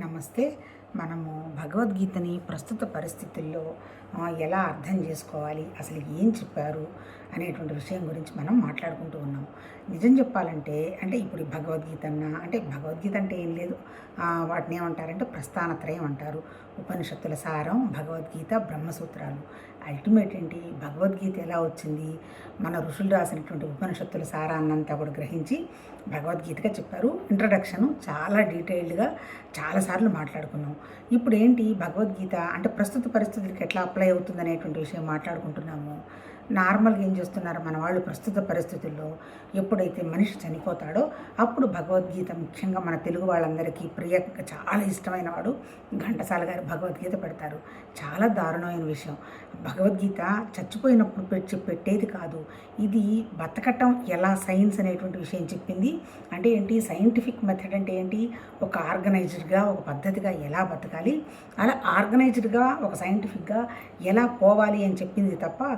నమస్తే. మనము భగవద్గీతని ప్రస్తుత పరిస్థితుల్లో ఎలా అర్థం చేసుకోవాలి అసలు ఏం చెప్పారు అనేటువంటి విషయం గురించి మనం మాట్లాడుకుంటూ ఉన్నాం. నిజం చెప్పాలంటే అంటే ఇప్పుడు భగవద్గీత అన్న అంటే భగవద్గీత అంటే ఏం లేదు. వాటిని ఏమంటారంటే ప్రస్థానత్రయం అంటారు. ఉపనిషత్తుల సారం భగవద్గీత బ్రహ్మసూత్రాలు. అల్టిమేట్ ఏంటి? భగవద్గీత ఎలా వచ్చింది? మన ఋషులు రాసినటువంటి ఉపనిషత్తుల సారాన్నంతా కూడా గ్రహించి భగవద్గీతగా చెప్పారు. ఇంట్రడక్షన్ చాలా డీటెయిల్డ్గా చాలాసార్లు మాట్లాడుకున్నాం. ఇప్పుడు ఏంటి? భగవద్గీత అంటే ప్రస్తుత పరిస్థితులకు ఎట్లా అప్లై అవుతుంది అనేటువంటి విషయం మాట్లాడుకుంటున్నాము. నార్మల్గా ఏం చేస్తున్నారు? మన వాళ్ళు ప్రస్తుత పరిస్థితుల్లో ఎప్పుడైతే మనిషి చనిపోతాడో అప్పుడు భగవద్గీత ముఖ్యంగా మన తెలుగు వాళ్ళందరికీ ప్రియ చాలా ఇష్టమైన వాడు ఘంటసాల గారు భగవద్గీత పెడతారు. చాలా దారుణమైన విషయం. భగవద్గీత చచ్చిపోయినప్పుడు పెట్టి పెట్టేది కాదు. ఇది బతకటం ఎలా సైన్స్ అనేటువంటి విషయం చెప్పింది. అంటే ఏంటి? సైంటిఫిక్ మెథడ్ అంటే ఏంటి? ఒక ఆర్గనైజ్డ్గా ఒక పద్ధతిగా ఎలా బతకాలి? అలా ఆర్గనైజ్డ్గా ఒక సైంటిఫిక్గా ఎలా పోవాలి అని చెప్పింది తప్ప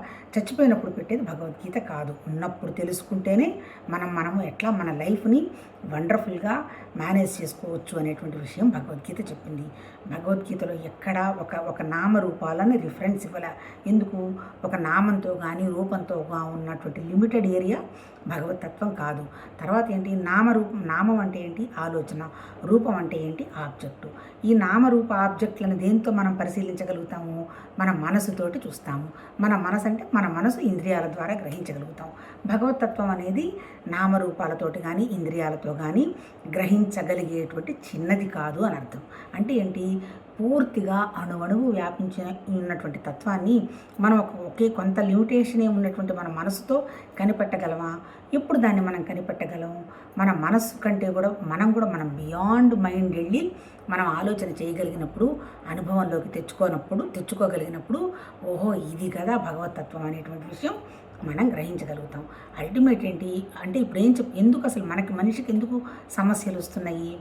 మర్చిపోయినప్పుడు పెట్టేది భగవద్గీత కాదు. ఉన్నప్పుడు తెలుసుకుంటేనే మనం మనము ఎట్లా మన లైఫ్ని వండర్ఫుల్గా మేనేజ్ చేసుకోవచ్చు అనేటువంటి విషయం భగవద్గీత చెప్పింది. భగవద్గీతలో ఎక్కడ ఒక ఒక నామరూపాలని రిఫరెన్స్ ఇవ్వాల. ఎందుకు? ఒక నామంతో కానీ రూపంతో ఉన్నటువంటి లిమిటెడ్ ఏరియా భగవతత్వం కాదు. తర్వాత ఏంటి? నామరూపం నామం అంటే ఏంటి? ఆలోచన. రూపం అంటే ఏంటి? ఆబ్జెక్టు. ఈ నామరూప ఆబ్జెక్టులను దేంతో మనం పరిశీలించగలుగుతాము? మన మనసుతోటి చూస్తాము. మన మనసు అంటే మన మనసు ఇంద్రియాల ద్వారా గ్రహించగలుగుతాం. భగవతత్వం అనేది నామరూపాలతోటి కానీ ఇంద్రియాలతో కానీ గ్రహించగలిగేటువంటి చిన్నది కాదు అని అర్థం. అంటే ఏంటి? పూర్తిగా అణువణువు వ్యాపించిన ఉన్నటువంటి తత్వాన్ని మనం ఒక ఒకే కొంత లిమిటేషనే ఉన్నటువంటి మన మనసుతో కనిపెట్టగలమా? ఎప్పుడు దాన్ని మనం కనిపెట్టగలం? మన మనస్సు కంటే కూడా మనం కూడా మనం బియాండ్ మైండ్ వెళ్ళి మనం ఆలోచన చేయగలిగినప్పుడు అనుభవంలోకి తెచ్చుకోనప్పుడు తెచ్చుకోగలిగినప్పుడు ఓహో ఇది కదా భగవతత్వం అనేటువంటి విషయం మనం గ్రహించగలుగుతాం. అల్టిమేట్ ఏంటి? అంటే ఇప్పుడు ఏం చెప్ ఎందుకు అసలు మనకి మనిషికి ఎందుకు సమస్యలు వస్తున్నాయి?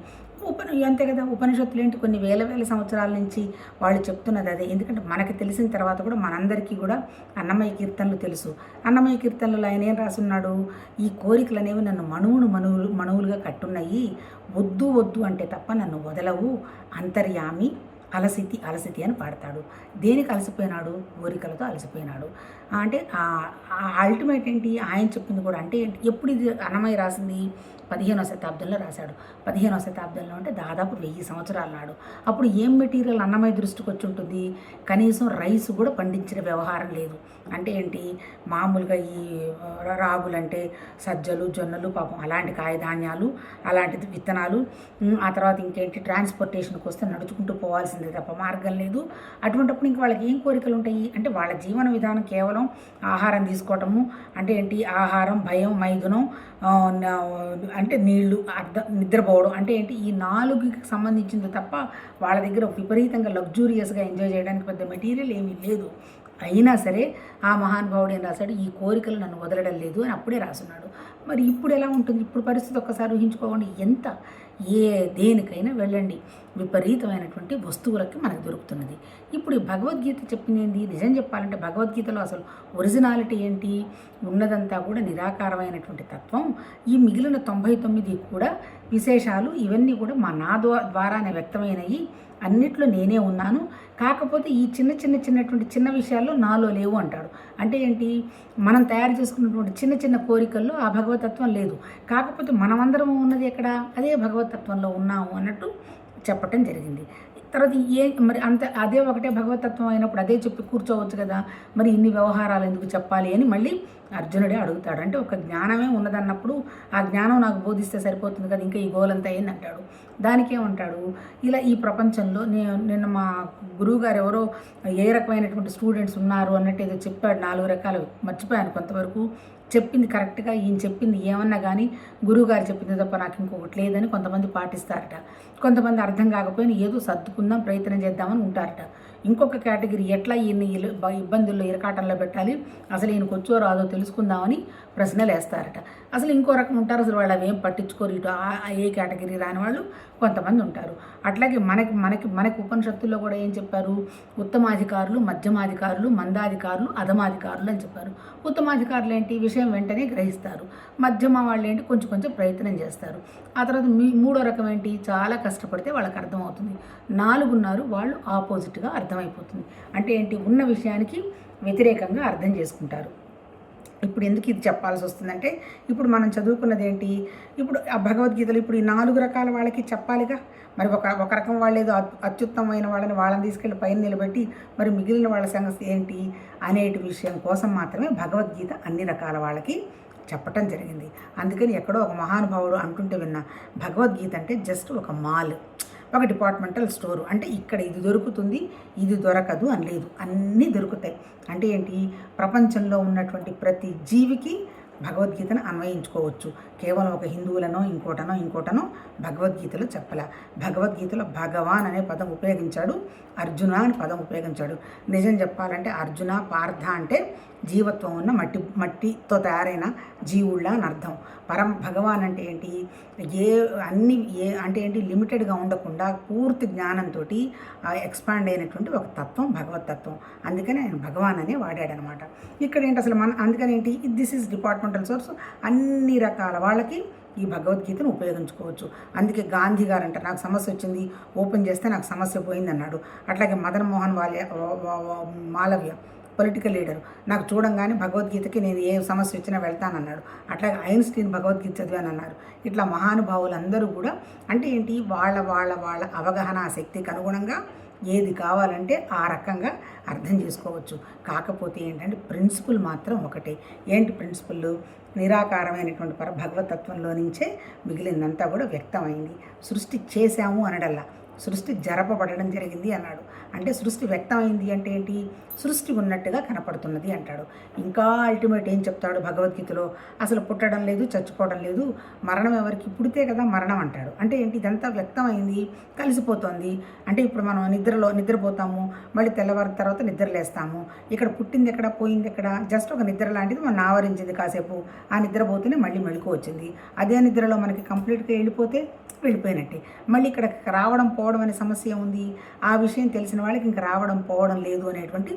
ఉప అంతే కదా ఉపనిషత్తులు ఏంటి? కొన్ని వేల వేల సంవత్సరాల నుంచి వాళ్ళు చెప్తున్నది అదే. ఎందుకంటే మనకి తెలిసిన తర్వాత కూడా మనందరికీ కూడా అన్నమయ్య కీర్తనలు తెలుసు. అన్నమయ్య కీర్తనలు ఆయన ఏం రాసున్నాడు? ఈ కోరికలు అనేవి నన్ను మనువును మనువులు మనువులుగా కట్టున్నాయి. వద్దు వద్దు అంటే తప్ప నన్ను వదలవు. అంతర్యామి అలసితి అలసితి అని పాడతాడు. దేనికి అలసిపోయినాడు? కోరికలతో అలసిపోయినాడు. ఆ, అంటే అల్టిమేట్ ఏంటి? ఆయన చెప్పింది కూడా అంటే ఏంటి? ఎప్పుడు ఇది అన్నమయ్య రాసింది? పదిహేనవ శతాబ్దంలో రాశాడు. పదిహేనవ శతాబ్దంలో అంటే దాదాపు వెయ్యి సంవత్సరాల నాడు. అప్పుడు ఏం మెటీరియల్ అన్నమయ్య దృష్టికి వచ్చి ఉంటుంది? కనీసం రైస్ కూడా పండించిన వ్యవహారం లేదు. అంటే ఏంటి? మామూలుగా ఈ రాగులంటే సజ్జలు జొన్నలు పాపం అలాంటి కాయధాన్యాలు అలాంటి విత్తనాలు ఆ తర్వాత ఇంకేంటి? ట్రాన్స్పోర్టేషన్కి వస్తే నడుచుకుంటూ పోవాల్సిందే తప్ప మార్గం లేదు. అటువంటిప్పుడు ఇంక వాళ్ళకి ఏం కోరికలు ఉంటాయి? అంటే వాళ్ళ జీవన విధానం కేవలం ఆహారం తీసుకోవటము అంటే ఏంటి? ఆహారం భయం మైథునం అంటే నీళ్ళు అర్థం నిద్రపోవడం అంటే ఏంటి? ఈ నాలుగుకి సంబంధించింది తప్ప వాళ్ళ దగ్గర విపరీతంగా లగ్జూరియస్గా ఎంజాయ్ చేయడానికి పెద్ద మెటీరియల్ ఏమీ లేదు. అయినా సరే ఆ మహానుభావుడు ఏం రాశాడు? ఈ కోరికలు నన్ను వదలడం లేదు అని అప్పుడే రాసున్నాడు. మరి ఇప్పుడు ఎలా ఉంటుంది? ఇప్పుడు పరిస్థితి ఒక్కసారి ఊహించుకోకండి ఎంత ఏ దేనికైనా వెళ్ళండి. విపరీతమైనటువంటి వస్తువులకి మనకు దొరుకుతున్నది. ఇప్పుడు ఈ భగవద్గీత చెప్పింది ఏంది? నిజం చెప్పాలంటే భగవద్గీతలో అసలు ఒరిజినాలిటీ ఏంటి? ఉన్నదంతా కూడా నిరాకారమైనటువంటి తత్వం. ఈ మిగిలిన తొంభై తొమ్మిది కూడా విశేషాలు ఇవన్నీ కూడా మా నా ద్వారానే వ్యక్తమైనవి అన్నిట్లో నేనే ఉన్నాను. కాకపోతే ఈ చిన్న చిన్న చిన్నటువంటి చిన్న విషయాల్లో నాలో లేవు అంటాడు. అంటే ఏంటి? మనం తయారు చేసుకున్నటువంటి చిన్న చిన్న కోరికల్లో ఆ భగవతత్వం లేదు. కాకపోతే మనమందరం ఉన్నది ఎక్కడ? అదే భగవతత్వంలో ఉన్నాము అన్నట్టు చెప్పటం జరిగింది. తర్వాత ఏ మరి అంత అదే ఒకటే భగవతత్వం అయినప్పుడు అదే చెప్పి కూర్చోవచ్చు కదా? మరి ఇన్ని వ్యవహారాలు ఎందుకు చెప్పాలి అని మళ్ళీ అర్జునుడే అడుగుతాడు. అంటే ఒక జ్ఞానమే ఉన్నదన్నప్పుడు ఆ జ్ఞానం నాకు బోధిస్తే సరిపోతుంది కదా ఇంకా ఈ గోలంతా అయింది అంటాడు. దానికేమంటాడు? ఇలా ఈ ప్రపంచంలో నేను నిన్న మా గురువుగారు ఎవరో ఏ రకమైనటువంటి స్టూడెంట్స్ ఉన్నారు అన్నట్టు ఏదో చెప్పాడు నాలుగు రకాలు. మర్చిపోయాను కొంతవరకు. చెప్పింది కరెక్ట్గా ఈయన చెప్పింది ఏమన్నా కానీ గురువుగారు చెప్పింది తప్ప నాకు ఇంకొకటి లేదని కొంతమంది పాటిస్తారట. కొంతమంది అర్థం కాకపోయినా ఏదో సర్దుకుందాం ప్రయత్నం చేద్దామని ఉంటారట. ఇంకొక కేటగిరీ ఎట్లా ఈయన్ని ఇబ్బందుల్లో ఇరకాటంలో పెట్టాలి? అసలు ఈయనకు వచ్చో రాదో తెలుసుకుందామని ప్రశ్నలు వేస్తారట అసలు ఇంకో రకం ఉంటారు అసలు వాళ్ళు అవేం పట్టించుకోరు ఇటు ఏ కేటగిరీ రాని వాళ్ళు కొంతమంది ఉంటారు. అట్లాగే మనకి మనకి మనకి ఉపనిషత్తుల్లో కూడా ఏం చెప్పారు? ఉత్తమాధికారులు మధ్యమాధికారులు మందాధికారులు అధమాధికారులు అని చెప్పారు. ఉత్తమాధికారులు ఏంటి? విషయం వెంటనే గ్రహిస్తారు. మధ్యమ వాళ్ళు ఏంటి? కొంచెం కొంచెం ప్రయత్నం చేస్తారు. ఆ తర్వాత మీ మూడో రకం ఏంటి? చాలా కష్టపడితే వాళ్ళకి అర్థమవుతుంది. నాలుగున్నారు వాళ్ళు ఆపోజిట్గా అర్థమైపోతుంది. అంటే ఏంటి? ఉన్న విషయానికి వ్యతిరేకంగా అర్థం చేసుకుంటారు. ఇప్పుడు ఎందుకు ఇది చెప్పాల్సి వస్తుందంటే ఇప్పుడు మనం చదువుకున్నది ఏంటి? ఇప్పుడు ఆ భగవద్గీతలు ఇప్పుడు ఈ నాలుగు రకాల వాళ్ళకి చెప్పాలిగా. మరి ఒక ఒక రకం వాళ్ళు ఏదో అత్యుత్తమైన అత్యుత్తమమైన వాళ్ళని వాళ్ళని తీసుకెళ్ళి పైన నిలబెట్టి మరి మిగిలిన వాళ్ళ సంగతి ఏంటి? అనేటి విషయం కోసం మాత్రమే భగవద్గీత అన్ని రకాల వాళ్ళకి చెప్పటం జరిగింది. అందుకని ఎక్కడో ఒక మహానుభావుడు అంటుంటే విన్నా భగవద్గీత అంటే జస్ట్ ఒక మాల్. ఒక డిపార్ట్మెంటల్ స్టోర్. అంటే ఇక్కడ ఇది దొరుకుతుంది ఇది దొరకదు అని లేదు. అన్నీ దొరుకుతాయి. అంటే ఏంటి? ప్రపంచంలో ఉన్నటువంటి ప్రతి జీవికి భగవద్గీతను అన్వయించుకోవచ్చు. కేవలం ఒక హిందువులనో ఇంకోటనో ఇంకోటనో భగవద్గీతలో చెప్పల. భగవద్గీతలో భగవాన్ అనే పదం ఉపయోగించాడు అర్జున అని పదం ఉపయోగించాడు. నిజం చెప్పాలంటే అర్జున పార్థ అంటే జీవత్వం ఉన్న మట్టి మట్టితో తయారైన జీవుళ్ళ అని అర్థం. పరం భగవాన్ అంటే ఏంటి? ఏ అన్ని ఏ అంటే ఏంటి? లిమిటెడ్గా ఉండకుండా పూర్తి జ్ఞానంతో ఎక్స్పాండ్ అయినటువంటి ఒక తత్వం భగవత్ తత్వం. అందుకని ఆయన భగవాన్ అనే వాడాడనమాట. ఇక్కడ ఏంటి అసలు మన అందుకని ఏంటి? దిస్ ఈజ్ ఫండమెంటల్ సోర్స్ అన్ని రకాల వాళ్ళకి ఈ భగవద్గీతను ఉపయోగించుకోవచ్చు. అందుకే గాంధీ గారు అంటారు నాకు సమస్య వచ్చింది ఓపెన్ చేస్తే నాకు సమస్య పోయింది అన్నాడు. అట్లాగే మదన్ మోహన్ వాల్య మాలవ్య పొలిటికల్ లీడర్ నాకు చూడంగానే భగవద్గీతకి నేను ఏ సమస్య వచ్చినా వెళ్తానన్నాడు అట్లాగే ఐన్స్టీన్ భగవద్గీత చదివానన్నారు ఇట్లా మహానుభావులందరూ కూడా అంటే ఏంటి? వాళ్ళ వాళ్ళ వాళ్ళ అవగాహన శక్తికి అనుగుణంగా ఏది కావాలంటే ఆ రకంగా అర్థం చేసుకోవచ్చు. కాకపోతే ఏంటంటే ప్రిన్సిపల్ మాత్రం ఒకటే. ఏంటి ప్రిన్సిపల్ నిరాకారమైనటువంటి పర భగవతత్వంలో నుంచే మిగిలిందంతా కూడా వ్యక్తమైంది. సృష్టి చేశాము అనడల్లా. సృష్టి జరపబడడం జరిగింది అన్నాడు. అంటే సృష్టి వ్యక్తమైంది అంటే ఏంటి? సృష్టి ఉన్నట్టుగా కనపడుతున్నది అంటాడు. ఇంకా అల్టిమేట్ ఏం చెప్తాడు భగవద్గీతలో? అసలు పుట్టడం లేదు చచ్చిపోవడం లేదు మరణం ఎవరికి? పుడితే కదా మరణం అంటాడు. అంటే ఏంటి? ఇదంతా వ్యక్తమైంది కలిసిపోతుంది. అంటే ఇప్పుడు మనం నిద్రలో నిద్రపోతాము మళ్ళీ తెల్లవారిన తర్వాత నిద్రలేస్తాము. ఇక్కడ పుట్టింది ఎక్కడ? పోయింది ఎక్కడ? జస్ట్ ఒక నిద్ర లాంటిది మనం ఆవరించింది కాసేపు. ఆ నిద్రపోతేనే మళ్ళీ మెళుకు వచ్చింది. అదే నిద్రలో మనకి కంప్లీట్గా వెళ్ళిపోతే వెళ్ళిపోయినట్టే. మళ్ళీ ఇక్కడ రావడం పోవడం అనే సమస్య ఉంది ఆ విషయం తెలిసిన వాళ్ళకి ఇంకా రావడం పోవడం లేదు అనేటువంటి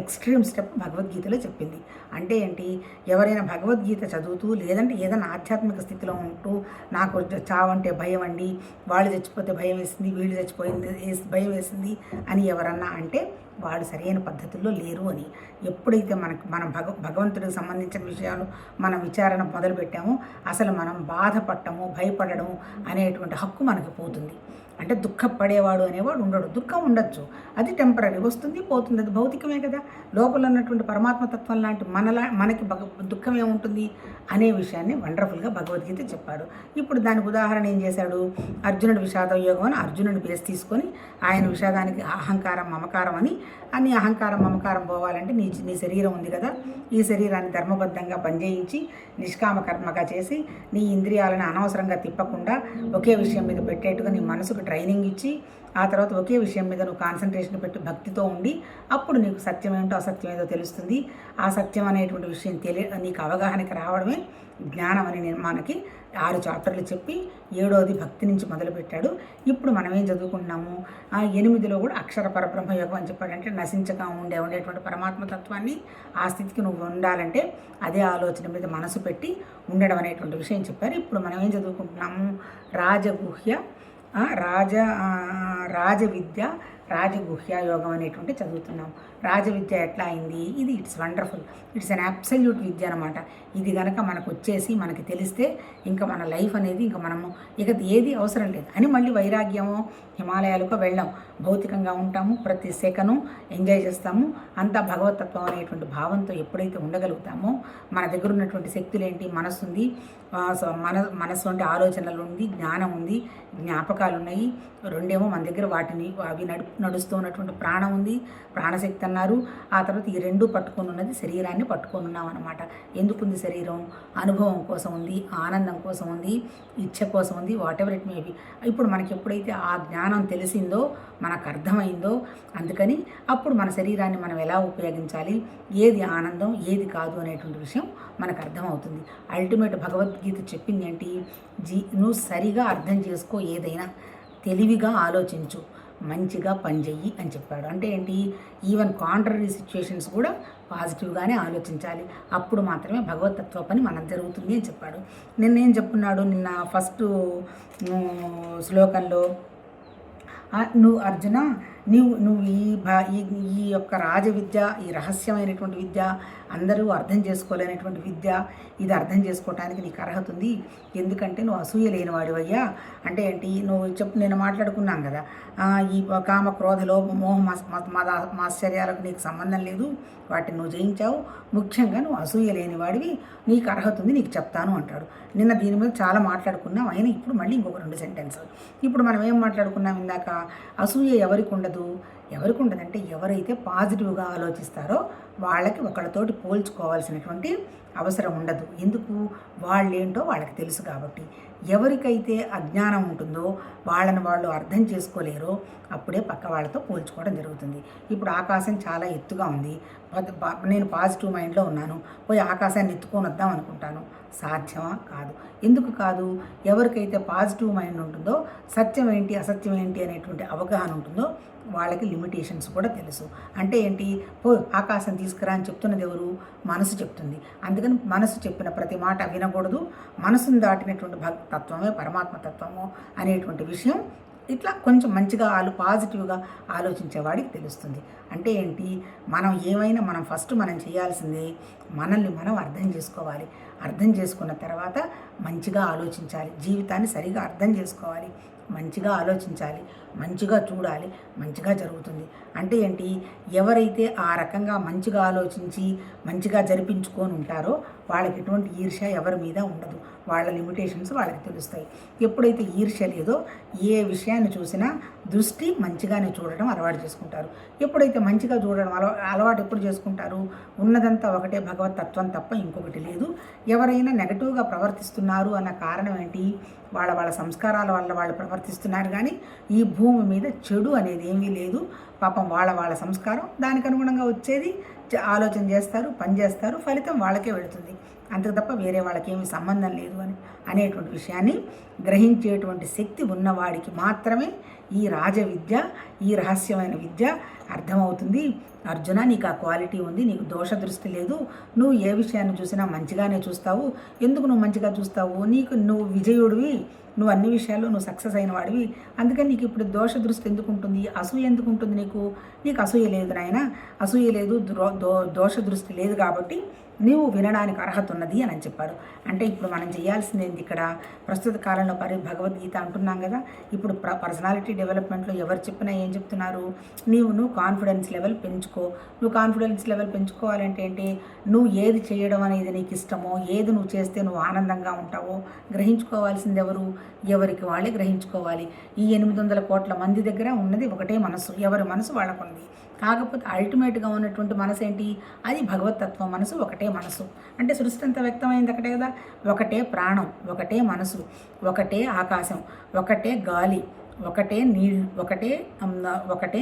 ఎక్స్ట్రీమ్ స్టెప్ భగవద్గీతలో చెప్పింది. అంటే ఏంటి? ఎవరైనా భగవద్గీత చదువుతూ లేదంటే ఏదైనా ఆధ్యాత్మిక స్థితిలో ఉంటూ నాకు చావంటే భయం అండి వాళ్ళు చచ్చిపోతే భయం వేసింది వీళ్ళు చచ్చిపోయింది భయం వేసింది అని ఎవరన్నా అంటే వాళ్ళు సరైన పద్ధతుల్లో లేరు అని. ఎప్పుడైతే మనకు మనం భగ భగవంతుడికి సంబంధించిన విషయాలు మనం విచారణ మొదలుపెట్టామో అసలు మనం బాధపడటము భయపడడం అనేటువంటి హక్కు మనకు పోతుంది. అంటే దుఃఖపడేవాడు అనేవాడు ఉండడు. దుఃఖం ఉండొచ్చు. అది టెంపరీ వస్తుంది పోతుంది. అది భౌతికమే కదా. లోపల ఉన్నటువంటి పరమాత్మతత్వం లాంటి మనలా మనకి భగ దుఃఖం ఏముంటుంది అనే విషయాన్ని వండర్ఫుల్గా భగవద్గీత చెప్పాడు. ఇప్పుడు దానికి ఉదాహరణ ఏం చేశాడు? అర్జునుడు విషాద యోగం అని అర్జునుడు బేస్ తీసుకొని ఆయన విషాదానికి అహంకారం మమకారం అని అని అహంకారం మమకారం పోవాలంటే నీ నీ శరీరం ఉంది కదా. ఈ శరీరాన్ని ధర్మబద్ధంగా పనిచేయించి నిష్కామ కర్మగా చేసి నీ ఇంద్రియాలను అనవసరంగా తిప్పకుండా ఒకే విషయం మీద పెట్టేట్టుగా నీ మనసుకు ట్రైనింగ్ ఇచ్చి ఆ తర్వాత ఒకే విషయం మీద నువ్వు కాన్సన్ట్రేషన్ పెట్టి భక్తితో ఉండి అప్పుడు నీకు సత్యం ఏంటో అసత్యం ఏదో తెలుస్తుంది. ఆ సత్యం అనేటువంటి విషయం తెలియ నీకు అవగాహనకి రావడమే జ్ఞానం అని నేను మనకి ఆరు చాప్టర్లు చెప్పి ఏడోది భక్తి నుంచి మొదలుపెట్టాడు. ఇప్పుడు మనం ఏం చదువుకుంటున్నాము? ఆ ఎనిమిదిలో కూడా అక్షర పరబ్రహ్మ యోగం అని చెప్పాడంటే నశించక ఉండే ఉండేటువంటి పరమాత్మ తత్వాన్ని ఆ స్థితికి నువ్వు ఉండాలంటే అదే ఆలోచన మీద మనసు పెట్టి ఉండడం అనేటువంటి విషయం చెప్పారు. ఇప్పుడు మనం ఏం చదువుకుంటున్నాము? రాజగుహ్య రాజ ఆ, రాజ విద్య రాజగుహ్య యోగం అనేటువంటి చదువుతున్నాం. రాజ విద్య ఎట్లా అయింది? ఇది it's wonderful. It's an absolute విద్య అనమాట ఇది కనుక మనకు వచ్చేసి మనకి తెలిస్తే ఇంకా మన లైఫ్ అనేది ఇంకా మనము ఇక ఏది అవసరం లేదు. అని మళ్ళీ వైరాగ్యము హిమాలయాలకు వెళ్ళాం. భౌతికంగా ఉంటాము. ప్రతి సెకను ఎంజాయ్ చేస్తాము. అంతా భగవతత్వం అనేటువంటి భావంతో ఎప్పుడైతే ఉండగలుగుతామో మన దగ్గర ఉన్నటువంటి శక్తులు ఏంటి మనసు ఉంది సో మన మనసు అంటే ఆలోచనలు ఉంది జ్ఞానం ఉంది జ్ఞాపకాలు ఉన్నాయి రెండేమో మన దగ్గర వాటిని అవి నడుపు నడుస్తూ ఉన్నటువంటి ప్రాణం ఉంది. ప్రాణశక్తి అన్నారు. ఆ తర్వాత ఈ రెండు పట్టుకొని ఉన్నది శరీరాన్ని పట్టుకొని ఉన్నాం అనమాట ఎందుకుంది శరీరం? అనుభవం కోసం ఉంది ఆనందం కోసం ఉంది ఇచ్చ కోసం ఉంది వాట్ ఎవర్ ఇట్ మేబీ ఇప్పుడు మనకి ఎప్పుడైతే ఆ జ్ఞానం తెలిసిందో మనకు అర్థమైందో అందుకని అప్పుడు మన శరీరాన్ని మనం ఎలా ఉపయోగించాలి? ఏది ఆనందం ఏది కాదు అనేటువంటి విషయం మనకు అర్థమవుతుంది. అల్టిమేట్ భగవద్గీత చెప్పింది ఏంటి? జీ నువ్వు సరిగా అర్థం చేసుకో ఏదైనా. తెలివిగా ఆలోచించు. మంచిగా పనిచేయి అని చెప్పాడు. అంటే ఏంటి? ఈవెన్ కాంట్రరీ సిచ్యువేషన్స్ కూడా పాజిటివ్గానే ఆలోచించాలి. అప్పుడు మాత్రమే భగవతత్వ పని మనం జరుగుతుంది అని చెప్పాడు. నిన్నేం చెప్పున్నాడు? నిన్న ఫస్ట్ శ్లోకంలో నువ్వు అర్జున నువ్వు నువ్వు ఈ భా ఈ ఈ యొక్క రాజ విద్య ఈ రహస్యమైనటువంటి విద్య అందరూ అర్థం చేసుకోలేనటువంటి విద్య ఇది అర్థం చేసుకోవటానికి నీకు అర్హత ఉంది. ఎందుకంటే నువ్వు అసూయ లేనివాడివయ్యా అంటే ఏంటి? నువ్వు చెప్పు నేను మాట్లాడుకున్నాం కదా. ఈ కామ క్రోధ లోప మోహ మాశ్చర్యాలకు నీకు సంబంధం లేదు. వాటిని నువ్వు జయించావు. ముఖ్యంగా నువ్వు అసూయ లేనివాడివి. నీకు అర్హత ఉంది నీకు చెప్తాను అంటాడు. నిన్న దీని మీద చాలా మాట్లాడుకున్నాం. అయినా ఇప్పుడు మళ్ళీ ఇంకొక రెండు సెంటెన్స్ ఇప్పుడు మనం ఏం మాట్లాడుకున్నాం ఇందాక? అసూయ ఎవరికి ఉండదు? ఎవరికి ఉండదంటే ఎవరైతే పాజిటివ్గా ఆలోచిస్తారో వాళ్ళకి ఒకళ్ళతోటి పోల్చుకోవాల్సినటువంటి అవసరం ఉండదు. ఎందుకు? వాళ్ళేంటో వాళ్ళకి తెలుసు కాబట్టి. ఎవరికైతే అజ్ఞానం ఉంటుందో వాళ్ళని వాళ్ళు అర్థం చేసుకోలేరో అప్పుడే పక్క వాళ్ళతో పోల్చుకోవడం జరుగుతుంది. ఇప్పుడు ఆకాశం చాలా ఎత్తుగా ఉంది. నేను పాజిటివ్ మైండ్లో ఉన్నాను. పోయి ఆకాశాన్ని ఎత్తుకొని వద్దాం అనుకుంటాను. సాధ్యమా? కాదు. ఎందుకు కాదు? ఎవరికైతే పాజిటివ్ మైండ్ ఉంటుందో సత్యం ఏంటి అసత్యం ఏంటి అనేటువంటి అవగాహన ఉంటుందో వాళ్ళకి లిమిటేషన్స్ కూడా తెలుసు. అంటే ఏంటి? పో ఆకాశం తీసుకురా అని చెప్తున్నది ఎవరు? మనసు చెప్తుంది. అందుకని మనసు చెప్పిన ప్రతి మాట వినకూడదు. మనసును దాటినటువంటి భక్తత్వమే పరమాత్మ తత్వము అనేటువంటి విషయం ఇట్లా కొంచెం మంచిగా ఆలు పాజిటివ్గా ఆలోచించేవాడికి తెలుస్తుంది. అంటే ఏంటి? మనం ఏమైనా మనం ఫస్ట్ మనం చేయాల్సింది మనల్ని మనం అర్థం చేసుకోవాలి. అర్థం చేసుకున్న తర్వాత మంచిగా ఆలోచించాలి. జీవితాన్ని సరిగా అర్థం చేసుకోవాలి. మంచిగా ఆలోచించాలి మంచిగా చూడాలి మంచిగా జరుగుతుంది. అంటే ఏంటి? ఎవరైతే ఆ రకంగా మంచిగా ఆలోచించి మంచిగా జరిపించుకొని ఉంటారో వాళ్ళకి ఎటువంటి ఈర్ష్య ఎవరి మీద ఉండదు. వాళ్ళ లిమిటేషన్స్ వాళ్ళకి తెలుస్తాయి. ఎప్పుడైతే ఈర్ష్య లేదో ఏ విషయాన్ని చూసినా దృష్టి మంచిగానే చూడడం అలవాటు చేసుకుంటారు. ఎప్పుడైతే మంచిగా చూడడం అలవా అలవాటు ఎప్పుడు చేసుకుంటారు? ఉన్నదంతా ఒకటే భగవత్ తత్వం తప్ప ఇంకొకటి లేదు. ఎవరైనా నెగటివ్గా ప్రవర్తిస్తున్నారు అన్న కారణం ఏంటి? వాళ్ళ వాళ్ళ సంస్కారాల వల్ల వాళ్ళు ప్రవర్తిస్తున్నారు కానీ ఈ భూమి మీద చెడు అనేది ఏమీ లేదు. పాపం వాళ్ళ వాళ్ళ సంస్కారం దానికి అనుగుణంగా వచ్చేది ఆలోచన చేస్తారు పని చేస్తారు ఫలితం వాళ్ళకే వెళుతుంది. అంతకు తప్ప వేరే వాళ్ళకి ఏమి సంబంధం లేదు అని అనేటువంటి విషయాన్ని గ్రహించేటువంటి శక్తి ఉన్నవాడికి మాత్రమే ఈ రాజ విద్య ఈ రహస్యమైన విద్య అర్థమవుతుంది. అర్జున నీకు ఆ క్వాలిటీ ఉంది నీకు దోష దృష్టి లేదు నువ్వు ఏ విషయాన్ని చూసినా మంచిగానే చూస్తావు. ఎందుకు నువ్వు మంచిగా చూస్తావు? నీకు నువ్వు విజయుడివి నువ్వు అన్ని విషయాల్లో నువ్వు సక్సెస్ అయిన వాడివి. అందుకని నీకు ఇప్పుడు దోష దృష్టి ఎందుకు ఉంటుంది? అసూయ ఎందుకు ఉంటుంది నీకు? నీకు అసూయ లేదు నాయన. అసూయ లేదు దో దోష దృష్టి లేదు కాబట్టి నీవు వినడానికి అర్హత ఉన్నది అని చెప్పాడు. అంటే ఇప్పుడు మనం చేయాల్సింది ఏంది ఇక్కడ? ప్రస్తుత కాలంలో పరి భగవద్గీత అంటున్నాం కదా. ఇప్పుడు ప్ర పర్సనాలిటీ డెవలప్మెంట్లో ఎవరు చెప్పినా ఏం చెప్తున్నారు? నీవు నువ్వు కాన్ఫిడెన్స్ లెవెల్ పెంచుకో. నువ్వు కాన్ఫిడెన్స్ లెవెల్ పెంచుకోవాలంటే ఏంటి? నువ్వు ఏది చేయడం అనేది నీకు ఇష్టమో ఏది నువ్వు చేస్తే నువ్వు ఆనందంగా ఉంటావో గ్రహించుకోవాల్సింది ఎవరు? ఎవరికి వాళ్ళే గ్రహించుకోవాలి. ఈ ఎనిమిది వందల కోట్ల మంది దగ్గర ఉన్నది ఒకటే మనసు. ఎవరి మనసు వాళ్ళకుంది. కాకపోతే అల్టిమేట్గా ఉన్నటువంటి మనసు ఏంటి అది భగవతత్వం మనసు ఒకటే మనసు. అంటే సృష్టి అంతా వ్యక్తమైంది ఒకటే కదా? ఒకటే ప్రాణం ఒకటే మనసు ఒకటే ఆకాశం ఒకటే గాలి ఒకటే నీళ్ళు ఒకటే ఒకటే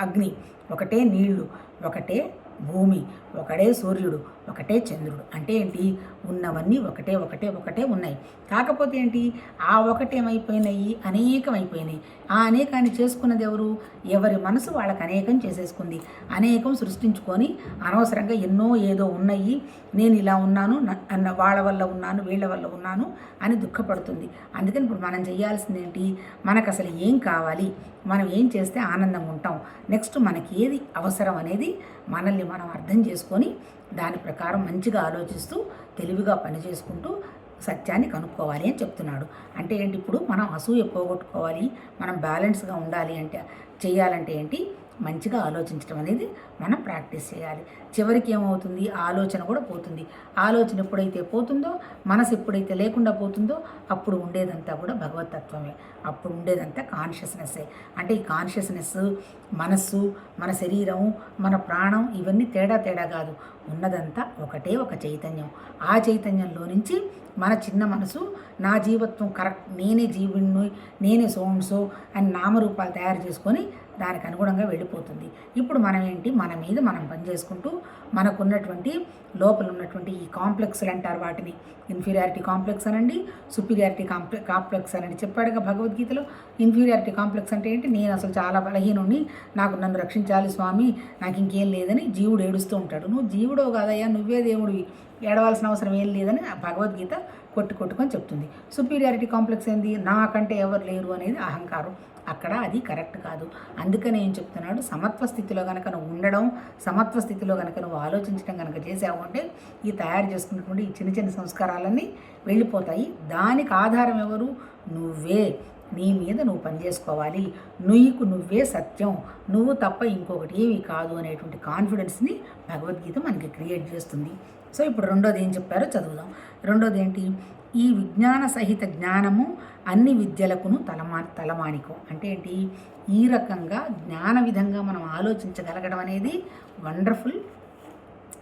అగ్ని ఒకటే నీళ్ళు ఒకటే భూమి ఒకటే సూర్యుడు ఒకటే చంద్రుడు. అంటే ఏంటి? ఉన్నవన్నీ ఒకటే ఒకటే ఒకటే ఉన్నాయి. కాకపోతే ఏంటి? ఆ ఒకటేమైపోయినాయి? అనేకమైపోయినాయి. ఆ అనేకాన్ని చేసుకున్నది ఎవరు? ఎవరి మనసు వాళ్ళకి అనేకం చేసేసుకుంది. అనేకం సృష్టించుకొని అనవసరంగా ఎన్నో ఏదో ఉన్నాయి. నేను ఇలా ఉన్నాను అన్న వాళ్ళ వల్ల ఉన్నాను వీళ్ళ వల్ల ఉన్నాను అని దుఃఖపడుతుంది. అందుకని ఇప్పుడు మనం చేయాల్సింది ఏంటి? మనకు అసలు ఏం కావాలి? మనం ఏం చేస్తే ఆనందంగా ఉంటాం? నెక్స్ట్ మనకి ఏది అవసరం అనేది మనల్ని మనం అర్థం చేసుకొని దాని ప్రకారం మంచిగా ఆలోచిస్తూ తెలివిగా పని చేసుకుంటూ సత్యాన్ని కనుక్కోవాలి అని చెప్తున్నాడు. అంటే ఏంటి ఇప్పుడు మనం అసూయ పోగొట్టుకోవాలి మనం బ్యాలెన్స్గా ఉండాలి అంటే చేయాలంటే ఏంటి? మంచిగా ఆలోచించడం అనేది మనం ప్రాక్టీస్ చేయాలి. చివరికి ఏమవుతుంది? ఆలోచన కూడా పోతుంది. ఆలోచన ఎప్పుడైతే పోతుందో మనసు ఎప్పుడైతే లేకుండా పోతుందో అప్పుడు ఉండేదంతా కూడా భగవతత్వమే. అప్పుడు ఉండేదంతా కాన్షియస్నెస్సే అంటే ఈ కాన్షియస్నెస్ మనస్సు మన శరీరం మన ప్రాణం ఇవన్నీ తేడా తేడా కాదు. ఉన్నదంతా ఒకటే ఒక చైతన్యం. ఆ చైతన్యంలో నుంచి మన చిన్న మనసు నా జీవత్వం కరెక్ట్ నేనే జీవుణ్ణి నేనే సోన్సో అని నామరూపాలు తయారు చేసుకొని దానికి అనుగుణంగా వెళ్ళిపోతుంది. ఇప్పుడు మనం ఏంటి? మన మీద మనం పనిచేసుకుంటూ మనకున్నటువంటి లోపల ఉన్నటువంటి ఈ కాంప్లెక్స్లు అంటారు వాటిని. ఇన్ఫీరియారిటీ కాంప్లెక్స్ అనండి సుపీరియారిటీ కాంప్లె కాంప్లెక్స్ అనండి. చెప్పాడుగా భగవద్గీతలో ఇన్ఫీరియారిటీ కాంప్లెక్స్ అంటే ఏంటి? నేను అసలు చాలా బలహీనుని నాకు నన్ను రక్షించాలి స్వామి నాకు ఇంకేం లేదని జీవుడు ఏడుస్తూ ఉంటాడు. నువ్వు జీవుడో కాదయ్యా నువ్వే దేవుడివి ఏడవలసిన అవసరం ఏం లేదని ఆ భగవద్గీత కొట్టు కొట్టుకొని చెప్తుంది. సుపీరియారిటీ కాంప్లెక్స్ ఏంది? నాకంటే ఎవరు లేరు అనేది అహంకారం. అక్కడ అది కరెక్ట్ కాదు. అందుకని ఏం చెప్తున్నాడు? సమత్వ స్థితిలో కనుక నువ్వు ఉండడం సమత్వ స్థితిలో కనుక నువ్వు ఆలోచించడం కనుక చేసావు అంటే ఈ తయారు చేసుకున్నటువంటి ఈ చిన్న చిన్న సంస్కారాలన్నీ వెళ్ళిపోతాయి. దానికి ఆధారం ఎవరు? నువ్వే. నీ మీద నువ్వు పనిచేసుకోవాలి నుయ్యకు నువ్వే సత్యం. నువ్వు తప్ప ఇంకొకటి ఏమీ కాదు అనేటువంటి కాన్ఫిడెన్స్ని భగవద్గీత మనకి క్రియేట్ చేస్తుంది. సో ఇప్పుడు రెండోది ఏం చెప్పారో చదువుదాం. రెండోది ఏంటి? ఈ విజ్ఞాన సహిత జ్ఞానము అన్ని విద్యలకును తలమా తలమానికం. అంటే ఏంటి? ఈ రకంగా జ్ఞాన విధంగా మనం ఆలోచించగలగడం అనేది వండర్ఫుల్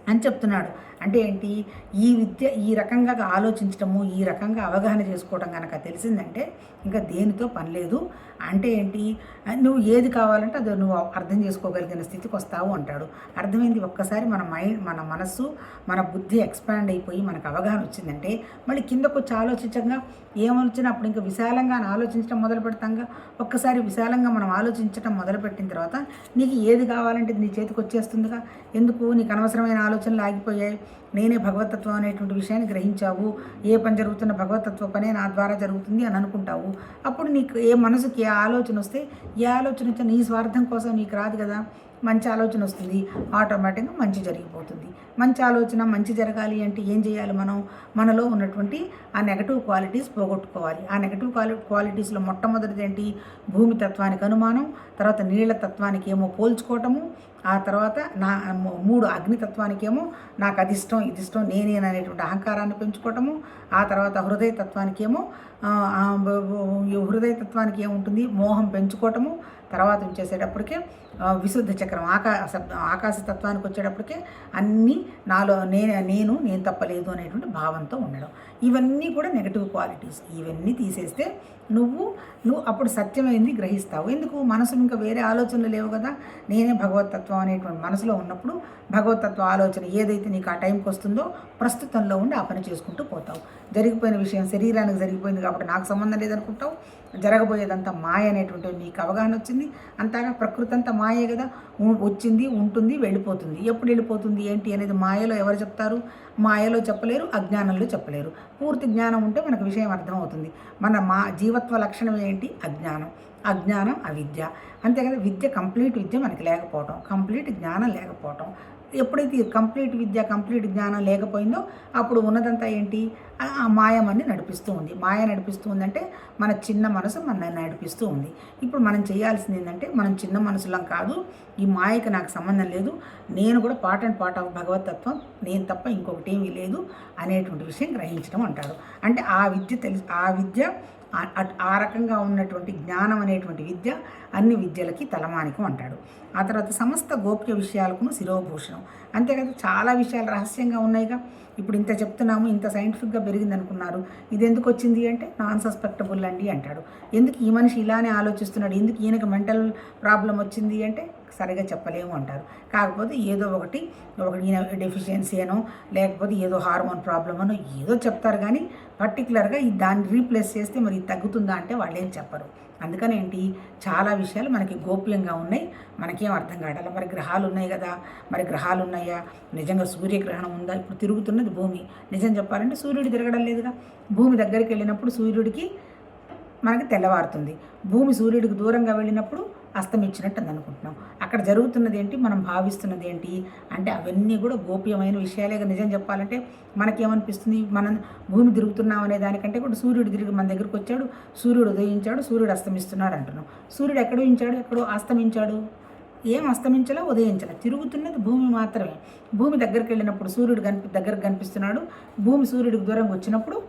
అని చెప్తున్నాడు. అంటే ఏంటి? ఈ విద్య ఈ రకంగా ఆలోచించడము ఈ రకంగా అవగాహన చేసుకోవడం కనుక తెలిసిందంటే ఇంకా దేనితో పని లేదు. అంటే ఏంటి? నువ్వు ఏది కావాలంటే అది నువ్వు అర్థం చేసుకోగలిగిన స్థితికి వస్తావు అంటాడు. అర్థమైంది? ఒక్కసారి మన మైండ్ మన మనస్సు మన బుద్ధి ఎక్స్పాండ్ అయిపోయి మనకు అవగాహన వచ్చిందంటే మళ్ళీ కిందకు వచ్చి ఆలోచించంగా. ఏమొచ్చినా అప్పుడు ఇంకా విశాలంగా ఆలోచించడం మొదలు పెడతాంగా? ఒక్కసారి విశాలంగా మనం ఆలోచించడం మొదలుపెట్టిన తర్వాత నీకు ఏది కావాలంటే నీ చేతికి వచ్చేస్తుందిగా. ఎందుకు? నీకు అనవసరమైన ఆలోచనలు ఆగిపోయాయి. నేనే భగవతత్వం అనేటువంటి విషయాన్ని గ్రహించావు. ఏ పని జరుగుతున్న భగవతత్వ పనే నా ద్వారా జరుగుతుంది అని అనుకుంటావు. అప్పుడు నీకు ఏ మనసుకి ఏ ఆలోచన వస్తే ఏ ఆలోచన వచ్చా నీ స్వార్థం కోసం నీకు రాదు కదా. మంచి ఆలోచన వస్తుంది. ఆటోమేటిక్గా మంచి జరిగిపోతుంది. మంచి ఆలోచన మంచి జరగాలి అంటే ఏం చేయాలి మనం? మనలో ఉన్నటువంటి ఆ నెగటివ్ క్వాలిటీస్ పోగొట్టుకోవాలి. ఆ నెగటివ్ క్వాలి క్వాలిటీస్లో మొట్టమొదటిది ఏంటి? భూమి తత్వానికి అనుమానం తర్వాత నీళ్ళ తత్వానికి ఏమో పోల్చుకోవటము ఆ తర్వాత నా మూడు అగ్నితత్వానికేమో నాకు అది ఇష్టం ఇది ఇష్టం నేనేననేటువంటి అహంకారాన్ని పెంచుకోవటము ఆ తర్వాత హృదయ తత్వానికేమో ఏమో హృదయతత్వానికి ఏముంటుంది? మోహం పెంచుకోవటము తర్వాత వచ్చేసేటప్పటికే విశుద్ధ చక్రం ఆకాశ తత్వానికి వచ్చేటప్పటికే అన్నీ నాలో నేను నేను నేను తప్పలేదు అనేటువంటి భావంతో ఉండడం. ఇవన్నీ కూడా నెగటివ్ క్వాలిటీస్ ఇవన్నీ తీసేస్తే నువ్వు నువ్వు అప్పుడు సత్యమైంది గ్రహిస్తావు. ఎందుకు? మనసు ఇంకా వేరే ఆలోచనలు లేవు కదా. నేనే భగవతత్వం అనేటువంటి మనసులో ఉన్నప్పుడు భగవతత్వ ఆలోచన ఏదైతే నీకు ఆ టైంకి వస్తుందో ప్రస్తుతంలో ఉండి ఆ పని చేసుకుంటూ పోతావు. జరిగిపోయిన విషయం శరీరానికి జరిగిపోయింది కాబట్టి నాకు సంబంధం లేదనుకుంటావు. జరగబోయేదంతా మాయ అనేటువంటి నీకు అవగాహన వచ్చింది. అంతగా ప్రకృతి అంతా మాయే కదా. వచ్చింది ఉంటుంది వెళ్ళిపోతుంది. ఎప్పుడు వెళ్ళిపోతుంది ఏంటి అనేది మాయలో ఎవరు చెప్తారు? మాయలో చెప్పలేరు అజ్ఞానంలో చెప్పలేరు. పూర్తి జ్ఞానం ఉంటే మనకు విషయం అర్థమవుతుంది. మన మా జీవత్వ లక్షణం ఏంటి? అజ్ఞానం. అజ్ఞానం అవిద్య. అంతేకాదు విద్య కంప్లీట్ విద్య మనకి లేకపోవటం. కంప్లీట్ జ్ఞానం లేకపోవటం. ఎప్పుడైతే కంప్లీట్ విద్య కంప్లీట్ జ్ఞానం లేకపోయిందో అప్పుడు ఉన్నదంతా ఏంటి? ఆ మాయమని నడిపిస్తూ ఉంది. మాయ నడిపిస్తూ ఉందంటే మన చిన్న మనసు మన నడిపిస్తూ ఉంది. ఇప్పుడు మనం చేయాల్సింది ఏంటంటే మనం చిన్న మనసులం కాదు. ఈ మాయకి నాకు సంబంధం లేదు. నేను కూడా పార్ట్ అండ్ పార్ట్ ఆఫ్ భగవతత్వం నేను తప్ప ఇంకొకటి ఏమీ లేదు అనేటువంటి విషయం గ్రహించడం అంటారు. అంటే ఆ విద్య తెలుసు ఆ విద్య ఆ రకంగా ఉన్నటువంటి జ్ఞానం అనేటువంటి విద్య అన్ని విద్యలకి తలమానికం అంటాడు. ఆ తర్వాత సమస్త గోప్య విషయాలకును శిరోభూషణం. అంతేకాదు చాలా విషయాలు రహస్యంగా ఉన్నాయిగా. ఇప్పుడు ఇంత చెప్తున్నాము ఇంత సైంటిఫిక్గా పెరిగింది అనుకున్నారు ఇది ఎందుకు వచ్చింది అంటే నాన్ సస్పెక్టబుల్ అండి అంటాడు. ఎందుకు ఈ మనిషి ఇలానే ఆలోచిస్తున్నాడు? ఎందుకు ఈయనకు మెంటల్ ప్రాబ్లం వచ్చింది అంటే సరిగా చెప్పలేము అంటారు. కాకపోతే ఏదో ఒకటి ఒకటి డెఫిషియన్సీ అనో లేకపోతే ఏదో హార్మోన్ ప్రాబ్లం అనో ఏదో చెప్తారు కానీ పర్టికులర్గా దాన్ని రీప్లేస్ చేస్తే మరి తగ్గుతుందా అంటే వాళ్ళు ఏం చెప్పరు. అందుకని ఏంటి చాలా విషయాలు మనకి గోప్యంగా ఉన్నాయి. మనకేం అర్థం కావట్లేదు మరి గ్రహాలు ఉన్నాయి కదా. మరి గ్రహాలు ఉన్నాయా? నిజంగా సూర్యగ్రహణం ఉందా? ఇప్పుడు తిరుగుతున్నది భూమి. నిజం చెప్పాలంటే సూర్యుడు తిరగడం లేదుగా. భూమి దగ్గరికి వెళ్ళినప్పుడు సూర్యుడికి మనకి తెల్లవారుతుంది. భూమి సూర్యుడికి దూరంగా వెళ్ళినప్పుడు అస్తమించినట్టు అని అనుకుంటున్నాం అక్కడ జరుగుతున్నది ఏంటి మనం భావిస్తున్నది ఏంటి అంటే అవన్నీ కూడా గోప్యమైన విషయాలే నిజం చెప్పాలంటే. మనకేమనిపిస్తుంది? మనం భూమి తిరుగుతున్నాం అనే దానికంటే కూడా సూర్యుడు తిరిగి మన దగ్గరికి వచ్చాడు. సూర్యుడు ఉదయించాడు సూర్యుడు అస్తమిస్తున్నాడు అంటున్నాం. సూర్యుడు ఎక్కడ ఉంచాడు? ఎక్కడో అస్తమించాడు. ఏం అస్తమించలా? ఉదయించలా. తిరుగుతున్నది భూమి మాత్రమే. భూమి దగ్గరికి వెళ్ళినప్పుడు సూర్యుడు కనిపి దగ్గరకు కనిపిస్తున్నాడు. భూమి సూర్యుడికి దూరంగా వచ్చినప్పుడు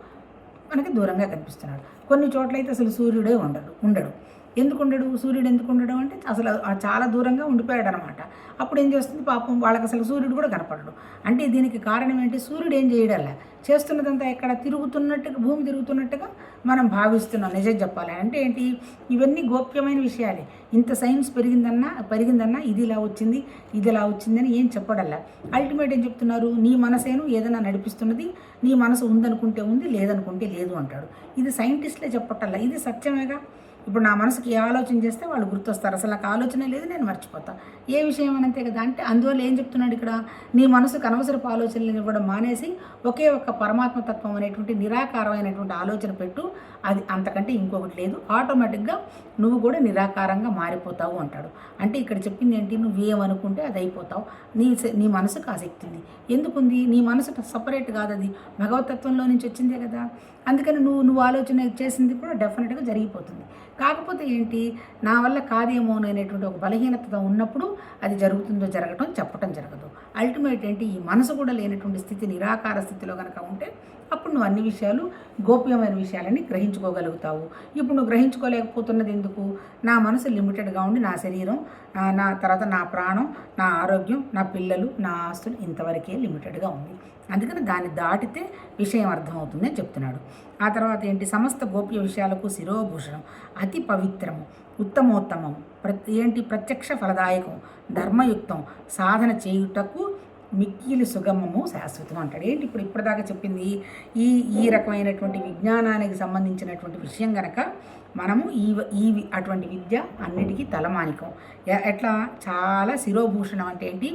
మనకి దూరంగా కనిపిస్తున్నాడు. కొన్ని చోట్లయితే అసలు సూర్యుడే ఉండడు ఉండడు. ఎందుకు ఉండడు సూర్యుడు ఎందుకు ఉండడం అంటే అసలు చాలా దూరంగా ఉండిపోయాడు అనమాట అప్పుడు ఏం చేస్తుంది పాపం? వాళ్ళకి అసలు సూర్యుడు కూడా కనపడడు. అంటే దీనికి కారణం ఏంటి? సూర్యుడు ఏం చేయడల్లా చేస్తున్నదంతా ఎక్కడ? తిరుగుతున్నట్టుగా భూమి తిరుగుతున్నట్టుగా మనం భావిస్తున్నాం. నిజం చెప్పాలి. అంటే ఏంటి? ఇవన్నీ గోప్యమైన విషయాలే. ఇంత సైన్స్ పెరిగిందన్నా పెరిగిందన్నా ఇది ఇలా వచ్చింది ఇది ఇలా వచ్చిందని ఏం చెప్పడల్లా అల్టిమేట్ ఏం చెప్తున్నారు? నీ మనసేను ఏదైనా నడిపిస్తున్నది నీ మనసు ఉందనుకుంటే ఉంది లేదనుకుంటే లేదు అంటాడు. ఇది సైంటిస్ట్లే చెప్పటల్లా ఇది సత్యమేగా? ఇప్పుడు నా మనసుకి ఏ ఆలోచన చేస్తే వాళ్ళు గుర్తొస్తారు. అసలు నాకు ఆలోచన లేదు నేను మర్చిపోతాను ఏ విషయం అని అంతే కదా? అంటే అందువల్ల ఏం చెప్తున్నాడు ఇక్కడ? నీ మనసుకు అనవసరపు ఆలోచనలు ఇవ్వడం మానేసి ఒకే ఒక్క పరమాత్మ తత్వం అనేటువంటి నిరాకారమైనటువంటి ఆలోచన పెట్టు. అది అంతకంటే ఇంకొకటి లేదు. ఆటోమేటిక్గా నువ్వు కూడా నిరాకారంగా మారిపోతావు అంటాడు. అంటే ఇక్కడ చెప్పింది ఏంటి? నువ్వు ఏమనుకుంటే అది అయిపోతావు. నీ నీ మనసుకు ఆసక్తి ఉంది. ఎందుకుంది? నీ మనసు సపరేట్ కాదు అది. భగవతత్వంలో నుంచి వచ్చిందే కదా. అందుకని నువ్వు నువ్వు ఆలోచన చేసింది కూడా డెఫినెట్గా జరిగిపోతుంది. కాకపోతే ఏంటి? నా వల్ల కాదేమో అనేటువంటి ఒక బలహీనత ఉన్నప్పుడు అది జరుగుతుందో జరగటం చెప్పటం జరగదు. అల్టిమేట్ ఏంటి ఈ మనసు కూడా లేనటువంటి స్థితి నిరాకార స్థితిలో కనుక ఉంటే అప్పుడు నువ్వు అన్ని విషయాలు గోప్యమైన విషయాలని గ్రహించుకోగలుగుతావు. ఇప్పుడు నువ్వు గ్రహించుకోలేకపోతున్నది ఎందుకు? నా మనసు లిమిటెడ్గా ఉండి నా శరీరం నా తర్వాత నా ప్రాణం నా ఆరోగ్యం నా పిల్లలు నా ఆస్తులు ఇంతవరకే లిమిటెడ్గా ఉంది. అందుకని దాన్ని దాటితే విషయం అర్థమవుతుంది అని చెప్తున్నాడు. ఆ తర్వాత ఏంటి? సమస్త గోప్య విషయాలకు శిరోభూషణం అతి పవిత్రము ఉత్తమోత్తమం ప్ర ఏంటి? ప్రత్యక్ష ఫలదాయకం ధర్మయుక్తం సాధన చేయుటకు మిక్కిలి సుగమము శాశ్వతం అంటాడు. ఏంటి? ఇప్పుడు ఇప్పటిదాకా చెప్పింది ఈ ఈ రకమైనటువంటి విజ్ఞానానికి సంబంధించినటువంటి విషయం గనక మనము ఈ ఈ అటువంటి విద్య అన్నిటికీ తలమానికం. ఎట్లా? చాలా శిరోభూషణం అంటే ఏంటి?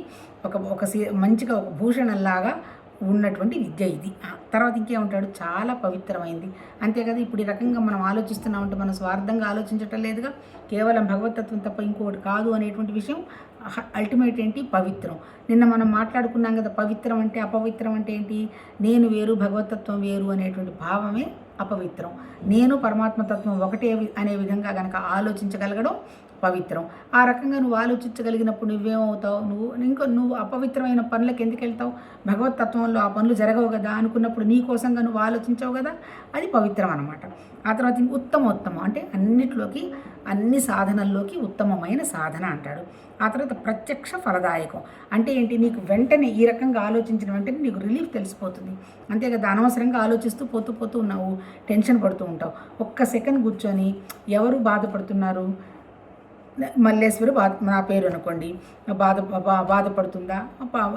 ఒక ఒక మంచిగా ఒక భూషణంలాగా ఉన్నటువంటి విద్య ఇది. ఆ తర్వాత ఇంకేమంటాడు? చాలా పవిత్రమైంది. అంతేకాదు ఇప్పుడు ఈ రకంగా మనం ఆలోచిస్తున్నామంటే మనం స్వార్థంగా ఆలోచించటం లేదుగా. కేవలం భగవతత్వం తప్ప ఇంకోటి కాదు అనేటువంటి విషయం అల్టిమేట్ ఏంటి? పవిత్రం. నిన్న మనం మాట్లాడుకున్నాం కదా పవిత్రం అంటే అపవిత్రం అంటే ఏంటి? నేను వేరు భగవతత్వం వేరు అనేటువంటి భావమే అపవిత్రం. నేను పరమాత్మతత్వం ఒకటే అనే విధంగా కనుక ఆలోచించగలగడం పవిత్రం. ఆ రకంగా నువ్వు ఆలోచించగలిగినప్పుడు నువ్వేమవుతావు? నువ్వు ఇంకో నువ్వు అపవిత్రమైన పనులకు ఎందుకు వెళ్తావు? భగవతత్వంలో ఆ పనులు జరగవు కదా అనుకున్నప్పుడు నీ కోసంగా నువ్వు ఆలోచించావు కదా? అది పవిత్రం అనమాట ఆ తర్వాత ఇంక ఉత్తమోత్తమం అంటే అన్నిట్లోకి అన్ని సాధనల్లోకి ఉత్తమమైన సాధన అంటాడు. ఆ తర్వాత ప్రత్యక్ష ఫలదాయకం అంటే ఏంటి? నీకు వెంటనే ఈ రకంగా ఆలోచించిన వెంటనే నీకు రిలీఫ్ తెలిసిపోతుంది. అంతే కదా? అనవసరంగా ఆలోచిస్తూ పోతూ పోతూ ఉన్నావు. టెన్షన్ పడుతూ ఉంటావు. ఒక్క సెకండ్ కూర్చొని ఎవరు బాధపడుతున్నారు? మల్లేశ్వరి బాధ నా పేరు అనుకోండి. బాధ బా- బాధపడుతుందా?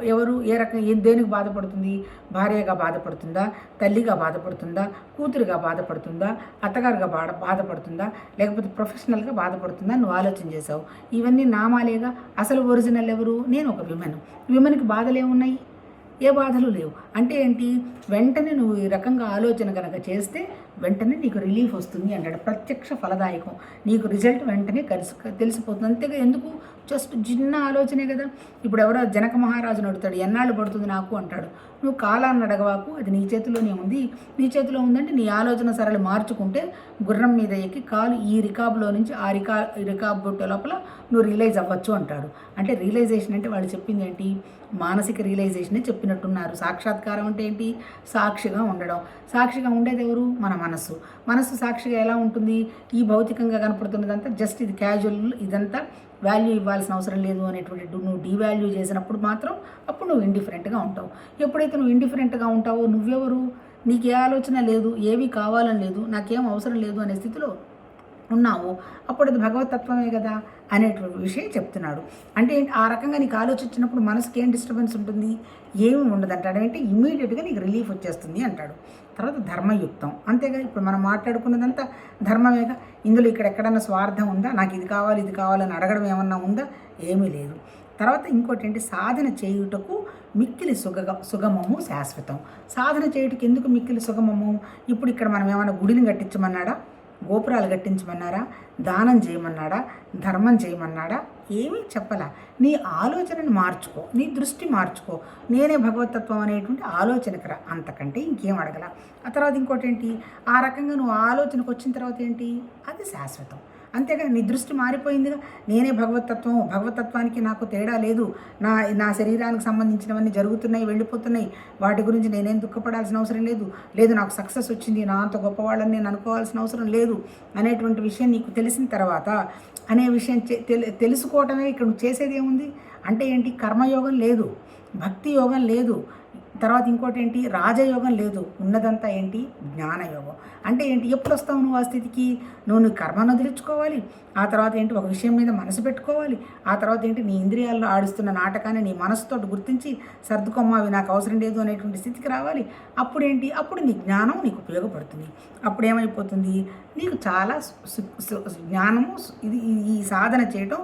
ఎవరు ఏ రకం ఏ దేనికి బాధపడుతుంది? భార్యగా బాధపడుతుందా? తల్లిగా బాధపడుతుందా? కూతురుగా బాధపడుతుందా? అత్తగారుగా బాధ బాధపడుతుందా? లేకపోతే ప్రొఫెషనల్గా బాధపడుతుందా? నువ్వు ఆలోచన చేసావు. ఇవన్నీ నామాలేగా. అసలు ఒరిజినల్ ఎవరు? నేను ఒక విమెన్. విమెన్కి బాధలు ఏమున్నాయి ఏ బాధలు లేవు. అంటే ఏంటి? వెంటనే నువ్వు ఈ రకంగా ఆలోచన కనుక చేస్తే వెంటనే నీకు రిలీఫ్ వస్తుంది అంటాడు. ప్రత్యక్ష ఫలదాయకం. నీకు రిజల్ట్ వెంటనే కలిసి తెలిసిపోతుంది. అంతేగా ఎందుకు? జస్ట్ చిన్న ఆలోచనే కదా. ఇప్పుడు ఎవరో జనక మహారాజును అడుగుతాడు ఎన్నాళ్ళు పడుతుంది నాకు అంటాడు. నువ్వు కాలాన్ని అడగవాకు. అది నీ చేతిలోనే ఉంది. నీ చేతిలో ఉందంటే నీ ఆలోచన సరళి మార్చుకుంటే గుర్రం మీద ఎక్కి కాలు ఈ రికాబ్లో నుంచి ఆ రికా రికాబ్ లోపల నువ్వు రియలైజ్ అవ్వచ్చు అంటాడు. అంటే రియలైజేషన్ అంటే వాళ్ళు చెప్పింది ఏంటి? మానసిక రియలైజేషనే చెప్పినట్టున్నారు. సాక్షాత్కారం అంటే ఏంటి? సాక్షిగా ఉండడం. సాక్షిగా ఉండేది ఎవరు? మన మనస్సు. మనస్సు సాక్షిగా ఎలా ఉంటుంది? ఈ భౌతికంగా కనపడుతున్నదంతా జస్ట్ ఇది క్యాజువల్ ఇదంతా వాల్యూ ఇవ్వాల్సిన అవసరం లేదు అనేటువంటి నువ్వు డీవాల్యూ చేసినప్పుడు మాత్రం అప్పుడు నువ్వు ఇండిఫరెంట్గా ఉంటావు. ఎప్పుడైతే నువ్వు ఇండిఫరెంట్గా ఉంటావో నువ్వెవరు? నీకు ఏ ఆలోచన లేదు ఏవి కావాలని లేదు నాకేం అవసరం లేదు అనే స్థితిలో ఉన్నావు. అప్పుడు అది భగవతత్వమే కదా. అనేటువంటి విషయం చెప్తున్నాడు. అంటే ఆ రకంగా నీకు ఆలోచించినప్పుడు మనసుకి ఏం డిస్టర్బెన్స్ ఉంటుంది? ఏమి ఉండదు అంటాడు అంటే ఇమీడియట్గా నీకు రిలీఫ్ వచ్చేస్తుంది అంటాడు. తర్వాత ధర్మయుక్తం. అంతేగా ఇప్పుడు మనం మాట్లాడుకున్నదంతా ధర్మమేగా. ఇందులో ఇక్కడ ఎక్కడన్నా స్వార్థం ఉందా? నాకు ఇది కావాలి ఇది కావాలని అడగడం ఏమన్నా ఉందా? ఏమీ లేదు. తర్వాత ఇంకోటి ఏంటి? సాధన చేయుటకు మిక్కిలి సుగ సుగమము శాశ్వతం. సాధన చేయుటకు ఎందుకు మిక్కిలి సుగమము? ఇప్పుడు ఇక్కడ మనం ఏమైనా గుడిని కట్టించమన్నాడా? గోపురాలు కట్టించమన్నారా? దానం చేయమన్నాడా? ధర్మం చేయమన్నాడా? ఏమీ చెప్పలా. నీ ఆలోచనని మార్చుకో నీ దృష్టి మార్చుకో. నేనే భగవతత్వం అనేటువంటి ఆలోచనకు రా. అంతకంటే ఇంకేం అడగల. ఆ తర్వాత ఇంకోటి ఏంటి ఆ రకంగా నువ్వు ఆలోచనకు వచ్చిన తర్వాత ఏంటి? అది శాశ్వతం. అంతేగా నీ దృష్టి మారిపోయిందిగా. నేనే భగవతత్వం భగవతత్వానికి నాకు తేడా లేదు. నా నా శరీరానికి సంబంధించినవన్నీ జరుగుతున్నాయి వెళ్ళిపోతున్నాయి. వాటి గురించి నేనేం దుఃఖపడాల్సిన అవసరం లేదు. లేదు నాకు సక్సెస్ వచ్చింది నా అంత గొప్పవాళ్ళని నేను అనుకోవాల్సిన అవసరం లేదు అనేటువంటి విషయం నీకు తెలిసిన తర్వాత అనే విషయం తెలుసుకోవటమే ఇక్కడ నువ్వు చేసేది ఏముంది? అంటే ఏంటి? కర్మయోగం లేదు. భక్తి యోగం లేదు. తర్వాత ఇంకోటి ఏంటి రాజయోగం లేదు. ఉన్నదంతా ఏంటి? జ్ఞానయోగం. అంటే ఏంటి? ఎప్పుడు వస్తావు నువ్వు ఆ స్థితికి? నువ్వు నువ్వు కర్మను వదిలించుకోవాలి. ఆ తర్వాత ఏంటి? ఒక విషయం మీద మనసు పెట్టుకోవాలి. ఆ తర్వాత ఏంటి? నీ ఇంద్రియాల్లో ఆడుస్తున్న నాటకాన్ని నీ మనసుతో గుర్తించి సర్దుకోమ్మ అవి నాకు అవసరం లేదు అనేటువంటి స్థితికి రావాలి. అప్పుడేంటి? అప్పుడు నీ జ్ఞానం నీకు ఉపయోగపడుతుంది. అప్పుడు ఏమైపోతుంది నీకు చాలా జ్ఞానము ఇది ఈ సాధన చేయటం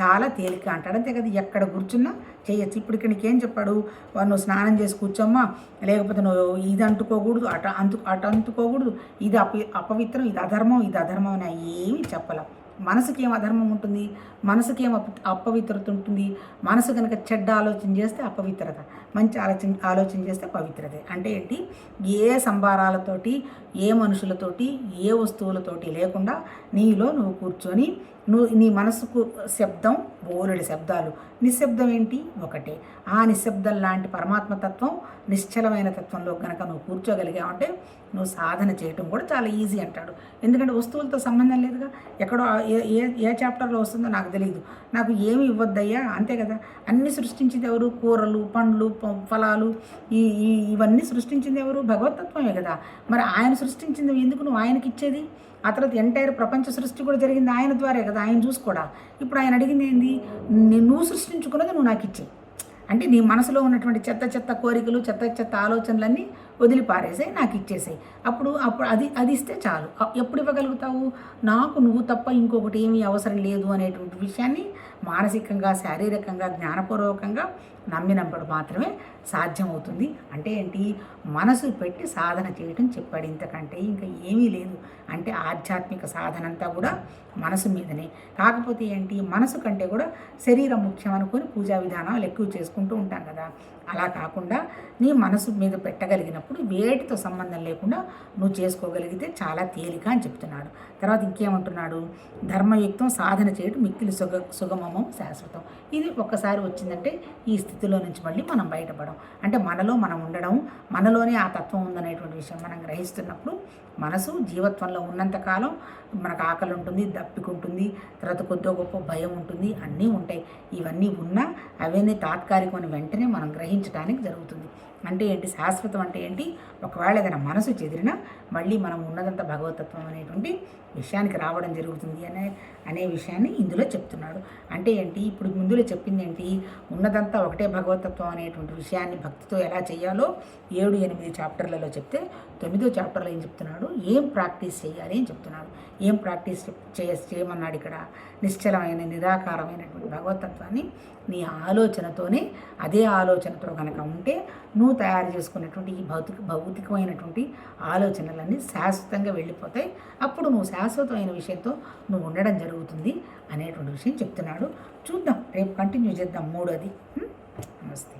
చాలా తేలిక అంటాడు. అంతే కదా ఎక్కడ కూర్చున్నా చేయొచ్చు. ఇప్పుడు ఇక్కడ నీకేం చెప్పాడు? "వా, నువ్వు స్నానం చేసి కూర్చోమ్మా. లేకపోతే నువ్వు ఇది అంటుకోకూడదు అట అంటు అటు అంటుకోకూడదు. ఇది అప అపవిత్రం ఇది అధర్మం ఇది అధర్మం అని ఏమీ చెప్పలేం. మనసుకి ఏం అధర్మం ఉంటుంది? మనసుకి ఏం అప అపవిత్రత ఉంటుంది? మనసు కనుక చెడ్డ ఆలోచన చేస్తే అపవిత్రత. మంచి ఆలోచన ఆలోచన చేస్తే పవిత్రతే అంటే ఏంటి? ఏ సంభారాలతోటి ఏ మనుషులతోటి ఏ వస్తువులతోటి లేకుండా నీలో నువ్వు కూర్చొని నువ్వు నీ మనసుకు శబ్దం బోలెడు శబ్దాలు. నిశ్శబ్దం ఏంటి? ఒకటే. ఆ నిశ్శబ్దం లాంటి పరమాత్మ తత్వం నిశ్చలమైన తత్వంలో కనుక నువ్వు కూర్చోగలిగావంటే నువ్వు సాధన చేయటం కూడా చాలా ఈజీ అంటాడు. ఎందుకంటే వస్తువులతో సంబంధం లేదుగా. ఎక్కడో ఏ ఏ ఏ చాప్టర్లో వస్తుందో నాకు తెలియదు నాకు ఏమి ఇవ్వద్దయ్యా? అంతే కదా. అన్నీ సృష్టించింది ఎవరు? కూరలు పండ్లు ఫలాలు. ఈ ఇవన్నీ సృష్టించింది ఎవరు? భగవతత్వమే కదా. మరి ఆయన సృష్టించింది ఎందుకు నువ్వు ఆయనకి ఇచ్చేది ఆ తర్వాత ఎంటైర్ ప్రపంచ సృష్టి కూడా జరిగింది ఆయన ద్వారే కదా ఆయన చూసుకోడా ఇప్పుడు ఆయన అడిగింది ఏంది? నువ్వు సృష్టించుకున్నది నువ్వు నాకు ఇచ్చే అంటే నీ మనసులో ఉన్నటువంటి చెత్త చెత్త కోరికలు చెత్త చెత్త ఆలోచనలన్నీ వదిలిపారేసాయి నాకు ఇచ్చేసాయి. అప్పుడు అప్పుడు అది అది ఇస్తే చాలు. ఎప్పుడు ఇవ్వగలుగుతావు? నాకు నువ్వు తప్ప ఇంకొకటి ఏమీ అవసరం లేదు అనేటువంటి విషయాన్ని మానసికంగా శారీరకంగా జ్ఞానపూర్వకంగా నమ్మినప్పుడు మాత్రమే సాధ్యమవుతుంది. అంటే ఏంటి? మనసు పెట్టి సాధన చేయటం చెప్పాడు ఇంతకంటే ఇంకా ఏమీ లేదు. అంటే ఆధ్యాత్మిక సాధన అంతా కూడా మనసు మీదనే. కాకపోతే ఏంటి? మనసు కంటే కూడా శరీరం ముఖ్యం అనుకొని పూజా విధానాలు ఎక్కువ చేసుకుంటూ ఉంటాం కదా. అలా కాకుండా నీ మనసు మీద పెట్టగలిగినప్పుడు వేటితో సంబంధం లేకుండా నువ్వు చేసుకోగలిగితే చాలా తేలిక అని చెప్తున్నాడు. తర్వాత ఇంకేమంటున్నాడు? ధర్మయుక్తం సాధన చేయడం మిక్కిలి సుగ సుగమమం శాశ్వతం. ఇది ఒక్కసారి వచ్చిందంటే ఈ స్థితిలో నుంచి మళ్ళీ మనం బయటపడడం అంటే మనలో మనం ఉండడం మనలోనే ఆ తత్వం ఉందనేటువంటి విషయం మనం గ్రహిస్తున్నప్పుడు మనసు జీవత్వంలో ఉన్నంతకాలం మనకు ఆకలి ఉంటుంది దప్పికుంటుంది తర్వాత కొద్దో గొప్ప భయం ఉంటుంది అన్నీ ఉంటాయి. ఇవన్నీ ఉన్నా అవన్నీ తాత్కాలికమని వెంటనే మనం గ్రహించడానికి జరుగుతుంది. అంటే ఏంటి? శాశ్వతం అంటే ఏంటి? ఒకవేళ ఏదైనా మనసు చెదిరినా మళ్ళీ మనం ఉన్నదంతా భగవతత్వం అనేటువంటి విషయానికి రావడం జరుగుతుంది అనే అనే విషయాన్ని ఇందులో చెప్తున్నాడు. అంటే ఏంటి? ఇప్పుడు ముందులో చెప్పింది ఏంటి? ఉన్నదంతా ఒకటే భగవతత్వం అనేటువంటి విషయాన్ని భక్తితో ఎలా చేయాలో ఏడు ఎనిమిది చాప్టర్లలో చెప్తే తొమ్మిదో చాప్టర్లో ఏం చెప్తున్నాడు? ఏం ప్రాక్టీస్ చేయాలి అని చెప్తున్నాడు. ఏం ప్రాక్టీస్ చేయ చేయమన్నాడు ఇక్కడ? నిశ్చలమైన నిరాకారమైనటువంటి భగవతత్వాన్ని నీ ఆలోచనతోనే అదే ఆలోచనతో కనుక ఉంటే నువ్వు తయారు చేసుకున్నటువంటి ఈ భౌతిక భౌతికమైనటువంటి ఆలోచనలన్నీ శాశ్వతంగా వెళ్ళిపోతాయి. అప్పుడు నువ్వు శాశ్వతమైన విషయంతో నువ్వు ఉండడం జరుగుతుంది అనేటువంటి విషయం చెప్తున్నాడు. చూద్దాం రేపు కంటిన్యూ చేద్దాం మూడోది. నమస్తే.